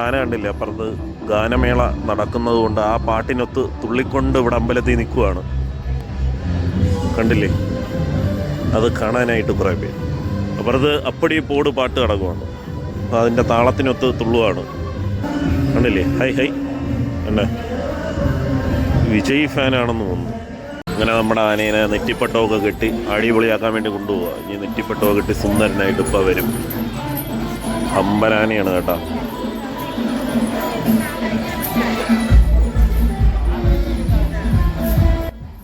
ആന കണ്ടില്ല? അപ്പുറത്ത് ഗാനമേള നടക്കുന്നത് കൊണ്ട് ആ പാട്ടിനൊത്ത് തുള്ളിക്കൊണ്ട് ഇവിടെ അമ്പലത്തിൽ നിൽക്കുവാണ്. കണ്ടില്ലേ? അത് കാണാനായിട്ട് കുറേ പേര്. അപ്പുറത്ത് അപ്പടി പോട് പാട്ട് കിടക്കുവാണ്. അപ്പോൾ അതിന്റെ താളത്തിനൊത്ത് തുള്ളുവാണ്. കണ്ടില്ലേ? Hi hi. അല്ലേ വിജയ് ഫാനാണെന്ന് തോന്നുന്നു. അങ്ങനെ നമ്മുടെ ആനേനെ നെറ്റിപ്പട്ടമൊക്കെ കെട്ടി അടിപൊളിയാക്കാൻ വേണ്ടി കൊണ്ടുപോവുക ഇനി നെറ്റിപ്പട്ടമൊക്കെ കെട്ടി സുന്ദരനായിട്ട് ഇപ്പോൾ വരും. അമ്പനാനയാണ് കേട്ടോ.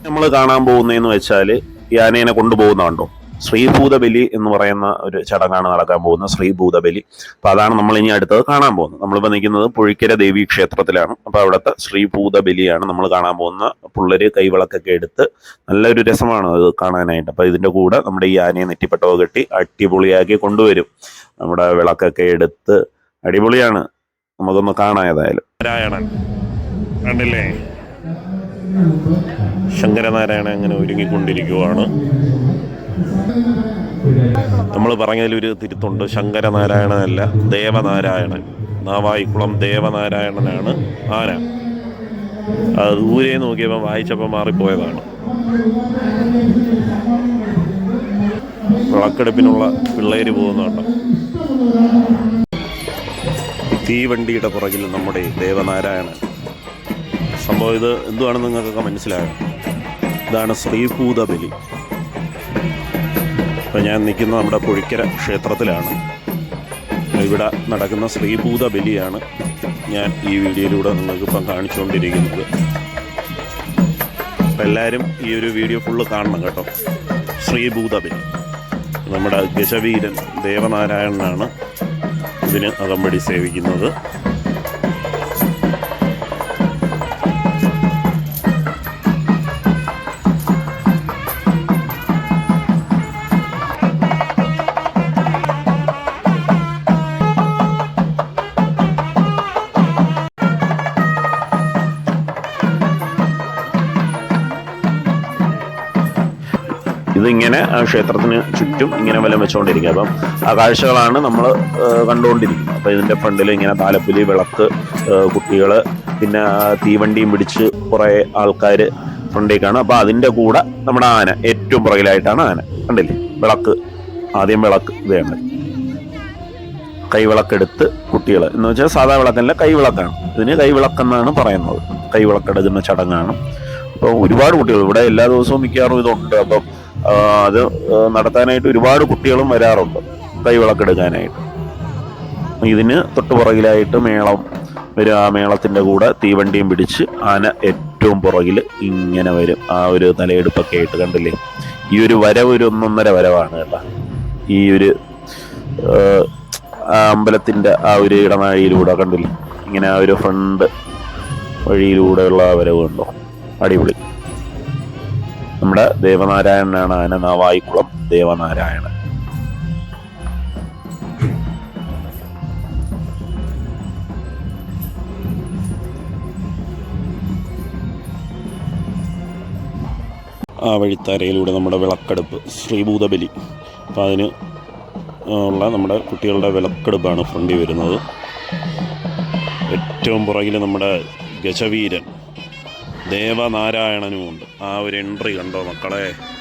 നമ്മൾ കാണാൻ പോകുന്നതെന്ന് വെച്ചാൽ ഈ ആനേനെ കൊണ്ടുപോകുന്നതുണ്ടോ ശ്രീഭൂത ബലി എന്ന് പറയുന്ന ഒരു ചടങ്ങാണ് നടക്കാൻ പോകുന്നത് ശ്രീഭൂത ബലി അപ്പൊ അതാണ് നമ്മൾ ഇനി അടുത്തത് കാണാൻ പോകുന്നത്. നമ്മളിപ്പോൾ നിൽക്കുന്നത് പുഴിക്കര ദേവി ക്ഷേത്രത്തിലാണ്. അപ്പൊ അവിടുത്തെ ശ്രീഭൂത ബലിയാണ് നമ്മൾ കാണാൻ പോകുന്ന. പുള്ളര് കൈവിളക്കൊക്കെ എടുത്ത് നല്ലൊരു രസമാണ് അത് കാണാനായിട്ട്. അപ്പൊ ഇതിന്റെ കൂടെ നമ്മുടെ ഈ ആനയെ നെറ്റിപ്പട്ടവ കെട്ടി അടിപൊളിയാക്കി കൊണ്ടുവരും. നമ്മുടെ വിളക്കൊക്കെ എടുത്ത് അടിപൊളിയാണ്. നമുക്കൊന്ന് കാണാം ഏതായാലും. കണ്ടില്ലേ ശങ്കരനാരായണൻ അങ്ങനെ ഒരുങ്ങിക്കൊണ്ടിരിക്കുകയാണ് നമ്മൾ പറഞ്ഞതിലൊരു തിരുത്തുണ്ട്. ശങ്കരനാരായണനല്ല ദേവനാരായണൻ. നാവായിക്കുളം ദേവനാരായണനാണ് ആന അത് ദൂരെ നോക്കിയപ്പോൾ വായിച്ചപ്പോൾ മാറിപ്പോയതാണ്. വിളക്കെടുപ്പിനുള്ള പിള്ളേര് പോകുന്നുണ്ട്. തീവണ്ടിയുടെ പുറകിൽ നമ്മുടെ ദേവനാരായണൻ. സംഭവം ഇത് എന്തുവാണെന്ന് നിങ്ങൾക്കൊക്കെ മനസ്സിലായോ? ഇതാണ് ശ്രീഭൂത ബലി ഇപ്പം ഞാൻ നിൽക്കുന്ന നമ്മുടെ പുഴിക്കര ക്ഷേത്രത്തിലാണ്. ഇവിടെ നടക്കുന്ന ശ്രീഭൂത ബലിയാണ് ഞാൻ ഈ വീഡിയോയിലൂടെ നിങ്ങൾക്കിപ്പം കാണിച്ചുകൊണ്ടിരിക്കുന്നത്. അപ്പം എല്ലാവരും ഈ ഒരു വീഡിയോ ഫുള്ള് കാണണം കേട്ടോ. ശ്രീഭൂത ബലി നമ്മുടെ ഗജവീരൻ ദേവനാരായണനാണ് ഇതിന് അകമ്പടി സേവിക്കുന്നത്. ഇതിങ്ങനെ ആ ക്ഷേത്രത്തിന് ചുറ്റും ഇങ്ങനെ വലം വെച്ചുകൊണ്ടിരിക്കുക അപ്പം ആ കാഴ്ചകളാണ് നമ്മൾ കണ്ടുകൊണ്ടിരിക്കുന്നത്. അപ്പം ഇതിന്റെ ഫ്രണ്ടിൽ ഇങ്ങനെ താലപ്പൊലി വിളക്ക് കുട്ടികൾ പിന്നെ തീവണ്ടിയും പിടിച്ച് കുറേ ആൾക്കാർ ഫ്രണ്ടിൽ കാണും. അപ്പം അതിന്റെ കൂടെ നമ്മുടെ ആന ഏറ്റവും പുറകിലായിട്ടാണ് ആന. കണ്ടില്ലേ? വിളക്ക്. ആദ്യം വിളക്ക് ഇതാണ്. കൈവിളക്കെടുത്ത് കുട്ടികൾ എന്ന് വെച്ചാൽ സാധാ വിളക്കല്ല കൈവിളക്കാണ്. ഇതിന് കൈവിളക്കെന്നാണ് പറയുന്നത്. കൈവിളക്കെടുക്കുന്ന ചടങ്ങാണ്. അപ്പോൾ ഒരുപാട് കുട്ടികൾ ഇവിടെ എല്ലാ ദിവസവും മിക്കവാറും ഇതുണ്ട്. അപ്പം അത് നടത്താനായിട്ട് ഒരുപാട് കുട്ടികളും വരാറുണ്ട്. കൈവിളക്കെടുക്കാനായിട്ട് ഇതിന് തൊട്ട് പുറകിലായിട്ട് മേളം വരും. ആ മേളത്തിന്റെ കൂടെ തീവണ്ടിയും പിടിച്ച് ആന ഏറ്റവും പുറകിൽ ഇങ്ങനെ വരും. ആ ഒരു തലയെടുപ്പൊക്കെ ആയിട്ട് കണ്ടില്ലേ? ഈ ഒരു വരവ് ഒരു ഒന്നൊന്നര വരവാണ് കേട്ടോ. ഈ ഒരു അമ്പലത്തിന്റെ ആ ഒരു ഇടനാഴിയിലൂടെ കണ്ടില്ലേ? ഇങ്ങനെ ആ ഒരു ഫ്രണ്ട് വഴിയിലൂടെയുള്ള ആ വരവ് കണ്ടോ? അടിപൊളി. നമ്മുടെ ദേവനാരായണനാണ് ആന നാവായിക്കുളം ദേവനാരായണൻ. ആ വഴിത്താരയിലൂടെ നമ്മുടെ വിളക്കെടുപ്പ് ശ്രീഭൂതബലി. അപ്പം അതിന് ഉള്ള നമ്മുടെ കുട്ടികളുടെ വിളക്കെടുപ്പാണ് ഫ്രണ്ടിൽ വരുന്നത്. ഏറ്റവും പുറകിൽ നമ്മുടെ ഗജവീരൻ. ദേവനാരായണനുമുണ്ട്. ആ ഒരു എൻട്രി കണ്ടോ മക്കളെ?